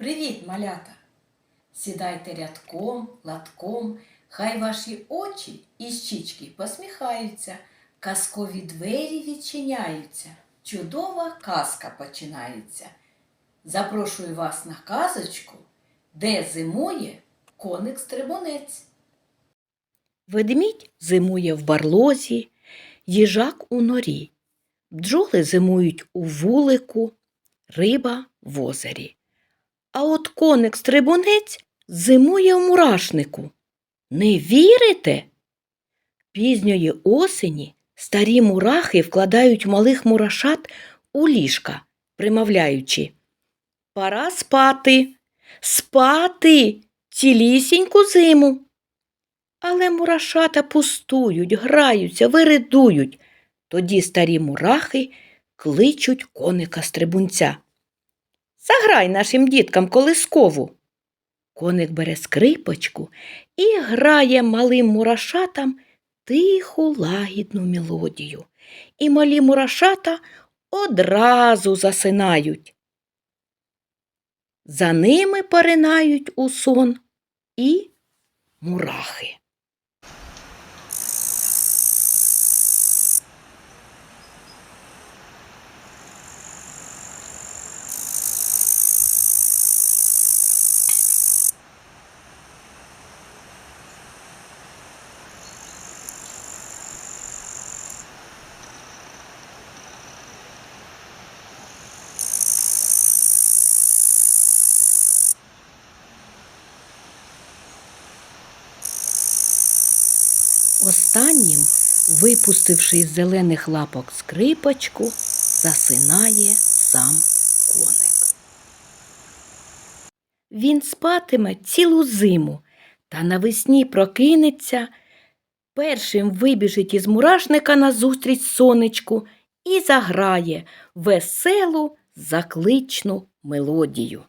Привіт, малята! Сідайте рядком, латком, хай ваші очі і щічки посміхаються, казкові двері відчиняються, чудова казка починається. Запрошую вас на казочку, де зимує коник стрибунець. Ведмідь зимує в барлозі, їжак у норі, бджоли зимують у вулику, риба в озері. А от коник стрибунець зимує в мурашнику. Не вірите? Пізньої осені старі мурахи вкладають малих мурашат у ліжка, примовляючи Пора спати, спати цілісіньку зиму. Але мурашата пустують, граються, виридують. Тоді старі мурахи кличуть коника стрибунця. Заграй нашим діткам колискову. Коник бере скрипочку і грає малим мурашатам тиху лагідну мелодію. І малі мурашата одразу засинають. За ними поринають у сон і мурахи. Останнім, випустивши із зелених лапок скрипочку, засинає сам коник. Він спатиме цілу зиму та навесні прокинеться, першим вибіжить із мурашника назустріч сонечку і заграє веселу закличну мелодію.